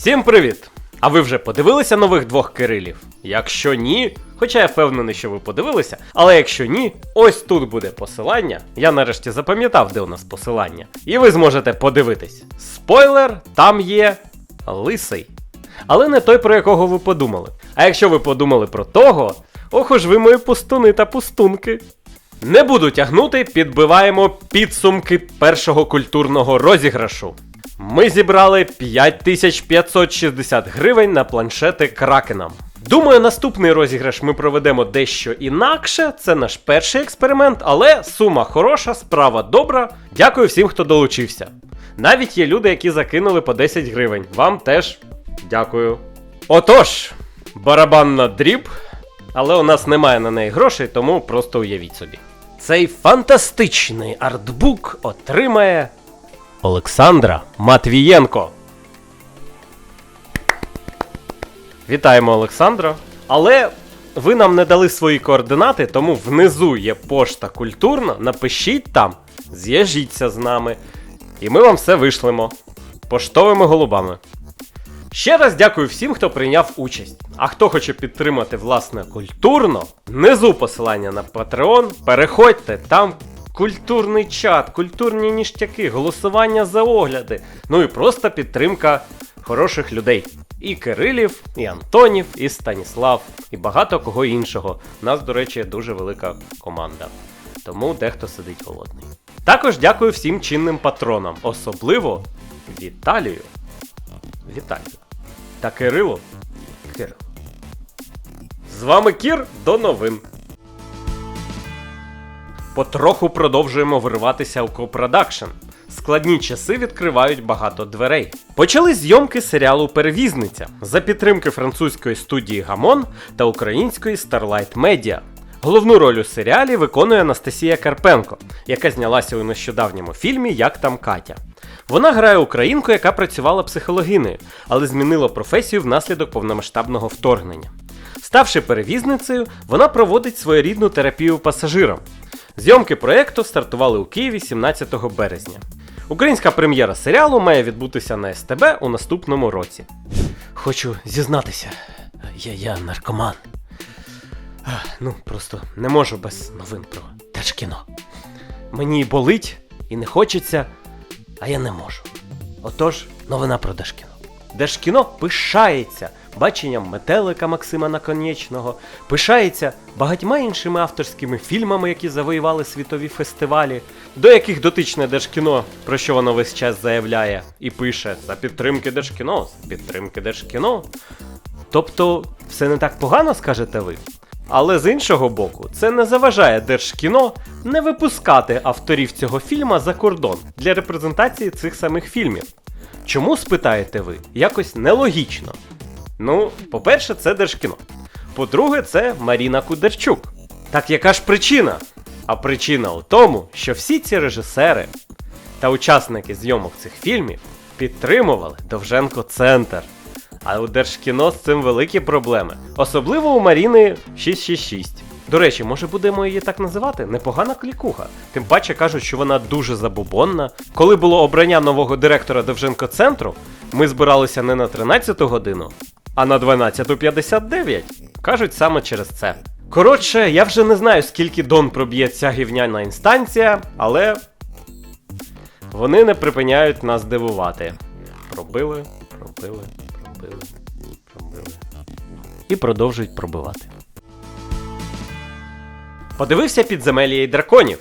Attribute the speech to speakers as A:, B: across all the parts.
A: Всім привіт! А ви вже подивилися нових двох Кирилів? Якщо ні, хоча я впевнений, що ви подивилися, але якщо ні, ось тут буде посилання. Я нарешті запам'ятав, де у нас посилання. І ви зможете подивитись. Спойлер, там є лисий. Але не той, про якого ви подумали. А якщо ви подумали про того, ох уж ви мої пустуни та пустунки. Не буду тягнути, підбиваємо підсумки першого культурного розіграшу. Ми зібрали 5560 гривень на планшети Кракенам. Думаю, наступний розіграш ми проведемо дещо інакше. Це наш перший експеримент, але сума хороша, справа добра. Дякую всім, хто долучився. Навіть є люди, які закинули по 10 гривень. Вам теж дякую. Отож, барабанна дріб, але у нас немає на неї грошей, тому просто уявіть собі. Цей фантастичний артбук отримає Олександра Матвієнко. Вітаємо Олександра. Але ви нам не дали свої координати, тому внизу є пошта культурна. Напишіть там, з'їжджіться з нами, і ми вам все вишлемо поштовими голубами. Ще раз дякую всім, хто прийняв участь. А хто хоче підтримати власне культурно, внизу посилання на Patreon, переходьте, там культурний чат, культурні ніштяки, голосування за огляди, ну і просто підтримка хороших людей. І Кирилів, і Антонів, і Станіслав, і багато кого іншого. У нас, до речі, дуже велика команда. Тому дехто сидить голодний. Також дякую всім чинним патронам, особливо Віталію. Віталію. Та Кирилу. Кирило. З вами Кір до новин. Потроху продовжуємо вириватися у копродакшн. Складні часи відкривають багато дверей. Почали зйомки серіалу Перевізниця за підтримки французької студії Гамон та української Starlight Media. Головну роль у серіалі виконує Анастасія Карпенко, яка знялася у нещодавньому фільмі Як там Катя. Вона грає українку, яка працювала психологинею, але змінила професію внаслідок повномасштабного вторгнення. Ставши перевізницею, вона проводить своєрідну терапію пасажирам. Зйомки проєкту стартували у Києві 17 березня. Українська прем'єра серіалу має відбутися на СТБ у наступному році. Хочу зізнатися, я, я наркоман. Ах, Ну, просто не можу без новин про Держкіно. Мені болить і не хочеться, а я не можу. Отож, новина про Держкіно. Держкіно пишається баченням метелика Максима Наконечного, пишається багатьма іншими авторськими фільмами, які завоювали світові фестивалі, до яких дотичне Держкіно, про що воно весь час заявляє, і пише за підтримки Держкіно, за підтримки Держкіно. Тобто, все не так погано, скажете ви? Але з іншого боку, це не заважає Держкіно не випускати авторів цього фільма за кордон для репрезентації цих самих фільмів. Чому спитаєте ви? Якось нелогічно. Ну, по-перше, це Держкіно. По-друге, це Маріна Кудерчук. Так яка ж причина? А причина у тому, що всі ці режисери та учасники зйомок цих фільмів підтримували Довженко Центр. А у Держкіно з цим великі проблеми. Особливо у Маріни 666. До речі, може будемо її так називати? Непогана клікуха. Тим паче кажуть, що вона дуже забубонна. Коли було обрання нового директора Довженко Центру, ми збиралися не на 13 годину, а на 12.59. Кажуть саме через це. Коротше, я вже не знаю, скільки дон проб'є ця гівняна інстанція, але вони не припиняють нас дивувати. Пробили, пробили, пробили, пробили. І продовжують пробивати. Подивився підземелля і драконів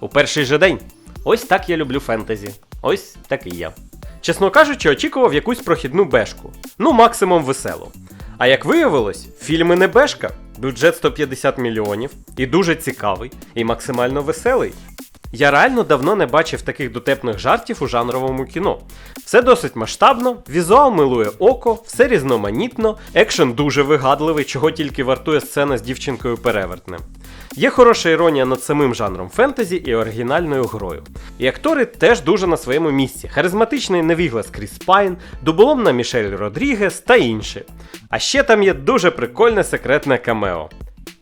A: у перший же день. Ось так я люблю фентезі. Ось такий я. Чесно кажучи, очікував якусь прохідну бешку. Ну, максимум веселу. А як виявилось, фільми не бешка, бюджет 150 мільйонів, і дуже цікавий, і максимально веселий. Я реально давно не бачив таких дотепних жартів у жанровому кіно. Все досить масштабно, візуал милує око, все різноманітно, екшен дуже вигадливий, чого тільки вартує сцена з дівчинкою перевертнем. Є хороша іронія над самим жанром фентезі і оригінальною грою. І актори теж дуже на своєму місці. Харизматичний невіглас Кріс Пайн, дуболомна Мішель Родрігес та інші. А ще там є дуже прикольне секретне камео.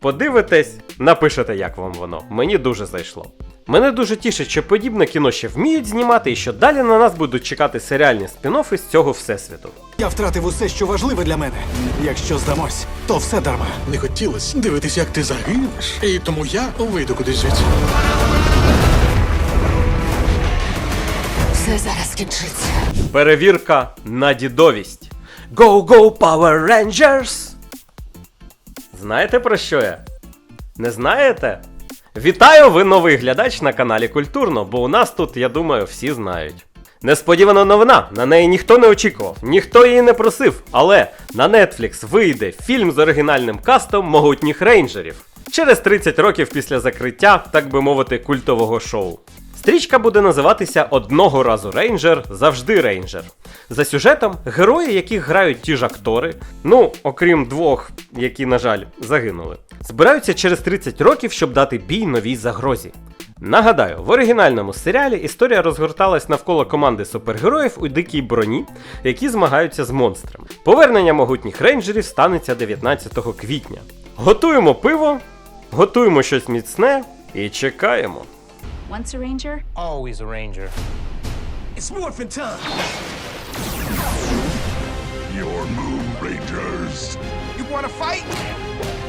A: Подивитесь, напишете, як вам воно. Мені дуже зайшло. Мене дуже тішить, що подібне кіно ще вміють знімати, і що далі на нас будуть чекати серіальні спін-оффи з цього всесвіту.
B: Я втратив усе, що важливе для мене. Якщо здамось, то все дарма.
C: Не хотілося дивитися, як ти загинеш, і тому я вийду кудись звідси.
D: Все зараз скінчиться.
A: Перевірка на дідовість. Go Go Power Rangers! Знаєте про що я? Не знаєте? Вітаю, ви новий глядач на каналі Культурно, бо у нас тут, я думаю, всі знають. Несподівана новина, на неї ніхто не очікував, ніхто її не просив, але на Netflix вийде фільм з оригінальним кастом могутніх рейнджерів через 30 років після закриття, так би мовити, культового шоу. Стрічка буде називатися Одного разу рейнджер, завжди рейнджер. За сюжетом, герої, яких грають ті ж актори, ну окрім двох, які, на жаль, загинули, збираються через 30 років, щоб дати бій новій загрозі. Нагадаю, в оригінальному серіалі історія розгорталась навколо команди супергероїв у дикій броні, які змагаються з монстрами. Повернення могутніх рейнджерів станеться 19 квітня. Готуємо пиво, готуємо щось міцне і чекаємо.
D: Once a ranger,
E: Always a ranger.
B: It's morphin' time!
C: Your move, Rangers.
E: You wanna fight?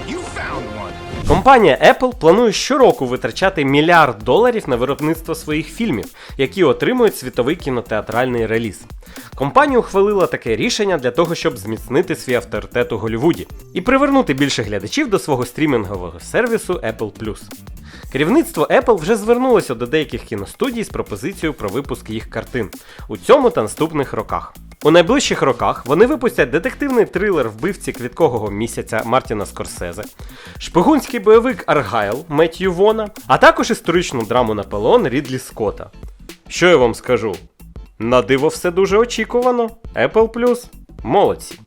E: You found one.
A: Компанія Apple планує щороку витрачати мільярд доларів на виробництво своїх фільмів, які отримують світовий кінотеатральний реліз. Компанія ухвалила таке рішення для того, щоб зміцнити свій авторитет у Голлівуді і привернути більше глядачів до свого стрімінгового сервісу Apple Керівництво Apple вже звернулося до деяких кіностудій з пропозицією про випуск їх картин у цьому та наступних роках. У найближчих роках вони випустять детективний трилер вбивці квіткового місяця Мартіна Скорсезе, шпигунський бойовик Аргайл Меттью Вона, а також історичну драму Наполеон Рідлі Скотта. Що я вам скажу? На диво все дуже очікувано. Apple Plus молодці.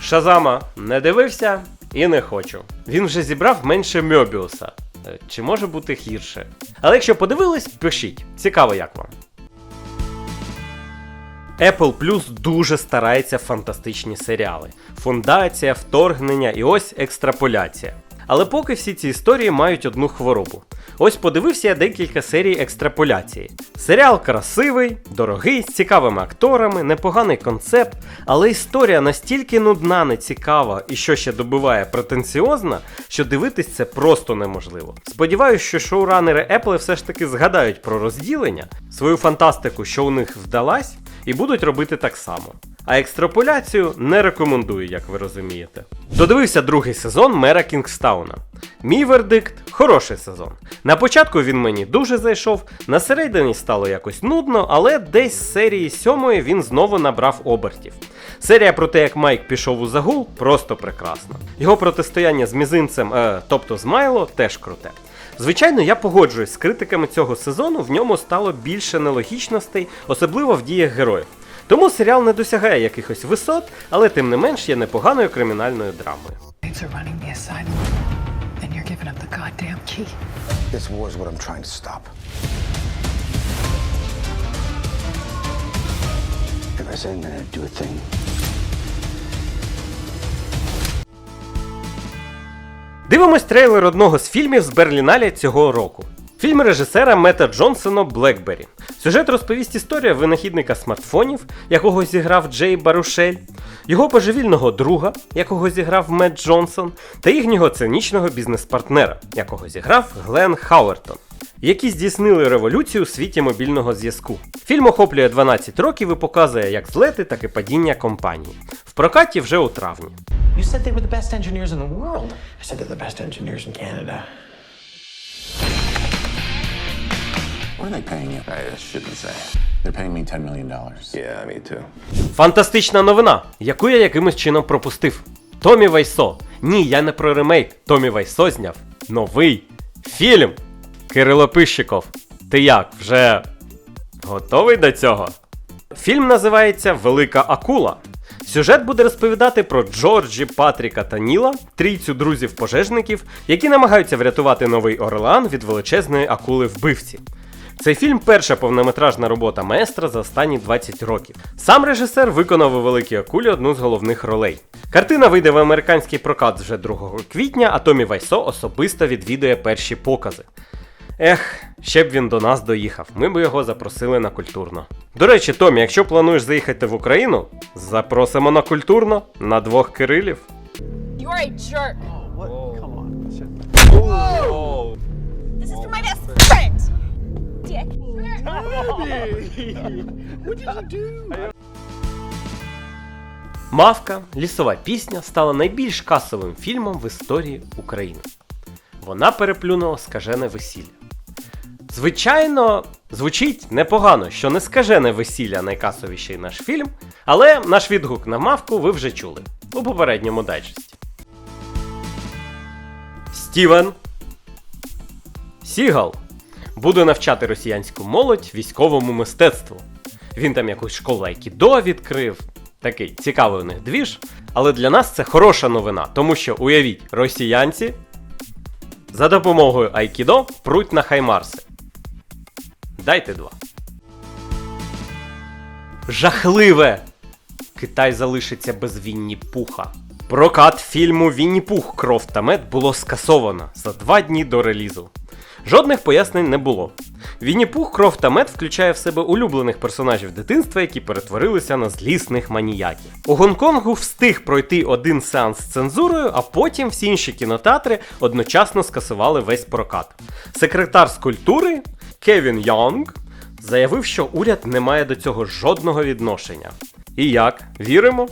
A: Шазама не дивився і не хочу. Він вже зібрав менше Мьобіуса. Е, Чи може бути гірше? Але якщо подивились, пишіть. Цікаво, як вам. Apple Plus дуже старається фантастичні серіали. Фундація, вторгнення і ось екстраполяція. Але поки всі ці історії мають одну хворобу. Ось подивився я декілька серій екстраполяції. Серіал красивий, дорогий, з цікавими акторами, непоганий концепт, але історія настільки нудна, нецікава і що ще добиває претенціозна, що дивитись це просто неможливо. Сподіваюсь, що шоуранери Apple все ж таки згадають про розділення, свою фантастику, що у них вдалась, і будуть робити так само. А екстраполяцію не рекомендую, як ви розумієте. Додивився другий сезон Мера Кінгстауна. Мій вердикт хороший сезон. На початку він мені дуже зайшов, на середині стало якось нудно, але десь з серії сьомої він знову набрав обертів. Серія про те, як Майк пішов у загул, просто прекрасна. Його протистояння з мізинцем, е, тобто з Майло, теж круте. Звичайно, я погоджуюсь з критиками цього сезону, в ньому стало більше нелогічностей, особливо в діях героїв. Тому серіал не досягає якихось висот, але тим не менш є непоганою кримінальною драмою.
F: If I say I'm gonna do a thing,
A: Дивимось трейлер одного з фільмів з Берлінале цього року. Фільм режисера Мета Джонсона Блекбері. Сюжет розповість історія винахідника смартфонів, якого зіграв Джей Барушель, його божевільного друга, якого зіграв Мет Джонсон, та їхнього цинічного бізнес-партнера, якого зіграв Глен Хауертон, які здійснили революцію у світі мобільного зв'язку. Фільм охоплює 12 років і показує як злети, так і падіння компанії. В прокаті вже у травні.
E: You said they were the best engineers in the world.
G: I said they're the best engineers in Canada.
F: what are they paying you?
G: I shouldn't say. They're paying me $10 million.
F: Yeah, me too.
A: Фантастична новина, яку я якимось чином пропустив. Томі Вайсо. Ні, я не про ремейк. Томі Вайсо зняв новий фільм. Кирило Пищиков. Ти як, вже готовий до цього? Фільм називається Велика Акула. Сюжет буде розповідати про Джорджі, Патріка та Ніла, трійцю друзів-пожежників, які намагаються врятувати новий Орлеан від величезної акули вбивці. Цей фільм перша повнометражна робота маестра за останні 20 років. Сам режисер виконав у великій акулі одну з головних ролей. Картина вийде в американський прокат вже 2 квітня, а Томі Вайсо особисто відвідує перші покази. Ех, ще б він до нас доїхав. Ми б його запросили на культурно. До речі, Томі, якщо плануєш заїхати в Україну, запросимо на культурно на двох кирилів.
D: You're a jerk. This is for my best friend. Dick.
A: Мавка, лісова пісня стала найбільш касовим фільмом в історії України. Вона переплюнула скажене весілля. Звичайно, звучить непогано, що не скажене весілля найкасовіший наш фільм, але наш відгук на мавку ви вже чули у попередньому дайджесті. Стівен Сігал буде навчати росіянську молодь військовому мистецтву. Він там якусь школу айкідо відкрив. Такий цікавий у них двіж. Але для нас це хороша новина, тому що уявіть, росіянці за допомогою айкідо пруть на хаймарси. Дайте два. Жахливе! Китай залишиться без Вінні Пуха. Прокат фільму Вінні Пух Кров та мед було скасовано за два дні до релізу. Жодних пояснень не було. Вінні Пух Кров та мед включає в себе улюблених персонажів дитинства, які перетворилися на злісних маніяків. У Гонконгу встиг пройти один сеанс з цензурою, а потім всі інші кінотеатри одночасно скасували весь прокат. Секретар з культури Кевін Йонг заявив, що уряд не має до цього жодного відношення. І як? Віримо?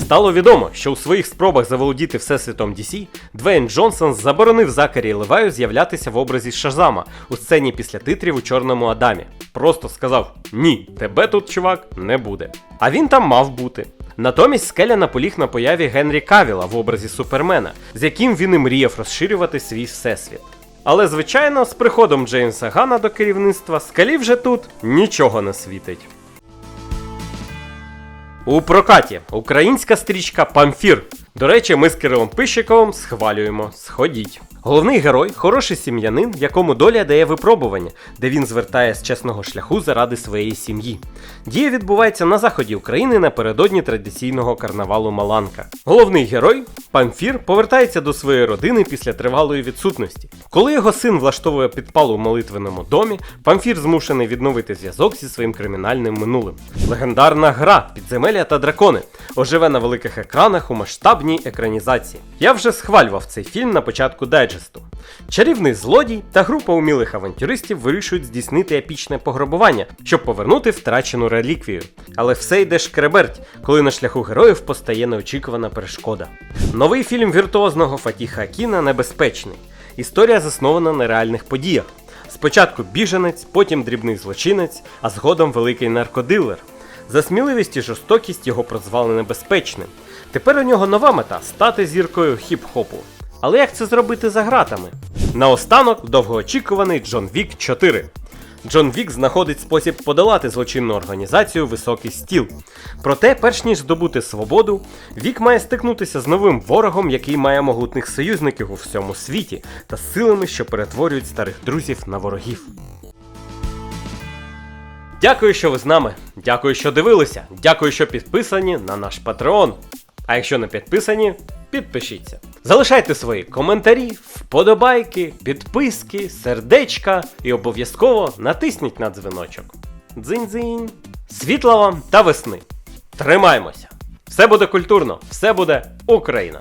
A: Стало відомо, що у своїх спробах заволодіти всесвітом DC Двейн Джонсон заборонив Закарі Леваю з'являтися в образі Шазама у сцені після титрів у Чорному Адамі. Просто сказав: ні, тебе тут, чувак, не буде. А він там мав бути. Натомість Скеля наполіг на появі Генрі Кавіла в образі Супермена, з яким він і мріяв розширювати свій всесвіт. Але, звичайно, з приходом Джеймса Гана до керівництва Скалі вже тут нічого не світить. У прокаті українська стрічка Памфір. До речі, ми з Кирилом Пищиковим схвалюємо. Сходіть. Головний герой хороший сім'янин, якому доля дає випробування, де він звертає з чесного шляху заради своєї сім'ї. Дія відбувається на заході України напередодні традиційного карнавалу Маланка. Головний герой Памфір повертається до своєї родини після тривалої відсутності. Коли його син влаштовує підпал у молитвеному домі, Памфір змушений відновити зв'язок зі своїм кримінальним минулим. Легендарна гра Підземелля та дракони оживе на великих екранах у масштабній екранізації. Я вже схвалював цей фільм на початку дайджесту. Чарівний злодій та група умілих авантюристів вирішують здійснити епічне пограбування, щоб повернути втрачену реліквію. Але все йде шкреберть, коли на шляху героїв постає неочікувана перешкода. Новий фільм віртуозного Фатіха Акіна небезпечний. Історія заснована на реальних подіях. Спочатку біженець, потім дрібний злочинець, а згодом великий наркодилер. За сміливість і жорстокість його прозвали небезпечним. Тепер у нього нова мета стати зіркою хіп-хопу. Але як це зробити за гратами? Наостанок довгоочікуваний Джон Вік 4. Джон Вік знаходить спосіб подолати злочинну організацію Високий стіл. Проте, перш ніж здобути свободу, Вік має стикнутися з новим ворогом, який має могутних союзників у всьому світі, та силами, що перетворюють старих друзів на ворогів. Дякую, що ви з нами. Дякую, що дивилися. Дякую, що підписані на наш Patreon. А якщо не підписані, підпишіться. Залишайте свої коментарі, вподобайки, підписки, сердечка і обов'язково натисніть на дзвіночок. Дзинь-дзинь. Світла вам та весни. Тримаймося! Все буде культурно, все буде Україна!